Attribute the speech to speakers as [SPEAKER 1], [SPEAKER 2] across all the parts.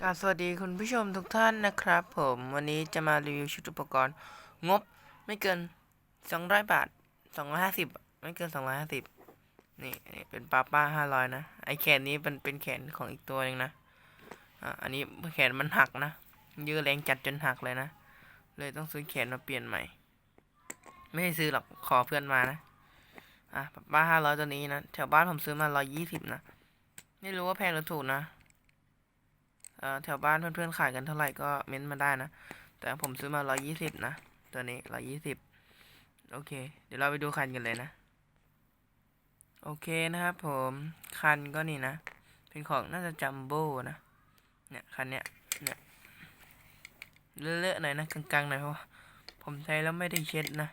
[SPEAKER 1] กาบสวัสดีคุณผู้ชมทุกท่านนะครับ ผมวันนี้จะมารีวิวชุดอุปกรณ์งบไม่เกิน 200 บาท 250 ไม่เกิน 250 นี่นี่เป็นป้าป้า500 นะ ไอแขนนี้เป็นเป็นแขนของอีกตัวหนึงนะอะอันนี้แขนมันหักนะ ยื้อแรงจัดจนหักเลยนะ เลยต้องซื้อแขนมาเปลี่ยนใหม่ ไม่ได้ซื้อหรอกขอเพื่อนมานะอะป้าป้า500 ตัวนี้นะแถวบ้านผมซื้อมา 120 นะ ไม่รู้ว่าแพงหรือถูกนะ แถวบ้านเพื่อนๆขายกันเท่าไหร่ก็เม้นต์มาได้นะ แต่ผมซื้อมา 120 นะ ตัวนี้ 120 โอเค เดี๋ยวเราไปดูคันกันเลยนะ โอเคนะครับผมคันก็นี่นะ เป็นของน่าจะจัมโบ้นะ เนี่ยคันเนี้ย เนี่ย เลอะๆหน่อยนะกลางๆหน่อยเพราะผมใช้แล้วไม่ได้เช็ดนะ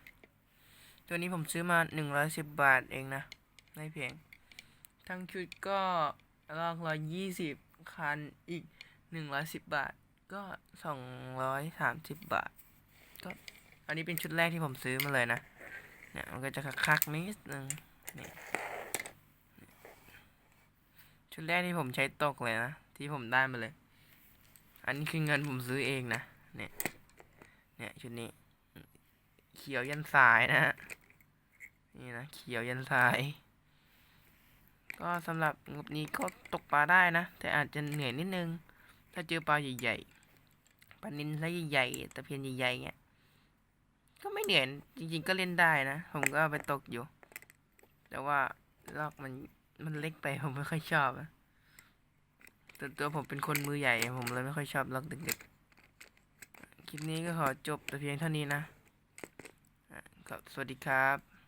[SPEAKER 1] ตัวนี้ผมซื้อมา 110 บาทเองนะ ไม่แพงทั้งชุดก็ลอก120คันอีก หนึ่งร้อยสิบบาท ก็สองร้อยสามสิบบาท ก็อันนี้เป็นชุดแรกที่ผมซื้อมาเลยนะ เนี่ยมันก็จะคักๆนิดนึงนี่ชุดแรกที่ผมใช้ตกเลยนะ ที่ผมได้มาเลย อันนี้คือเงินผมซื้อเองนะ เนี่ย เนี่ยชุดนี้ เขียวยันสายนะฮะ นี่นะเขียวยันสาย ก็สำหรับงบนี้ก็ตกปลาได้นะ แต่อาจจะเหนื่อยนิดนึง ถ้าเจอปลาใหญ่ๆ ปลานินไซส์ใหญ่ๆตะเพียนใหญ่ๆเงี้ย ก็ไม่เหนื่อย จริงๆ ก็เล่นได้นะ ผมก็ไปตกอยู่ แต่ว่าลอกมันมันเล็กไปผมไม่ค่อยชอบอะแต่ตัวผมเป็นคนมือใหญ่ ผมเลยไม่ค่อยชอบลอกเด็กๆ คลิปนี้ก็ขอจบแต่เพียงเท่านี้นะ สวัสดีครับ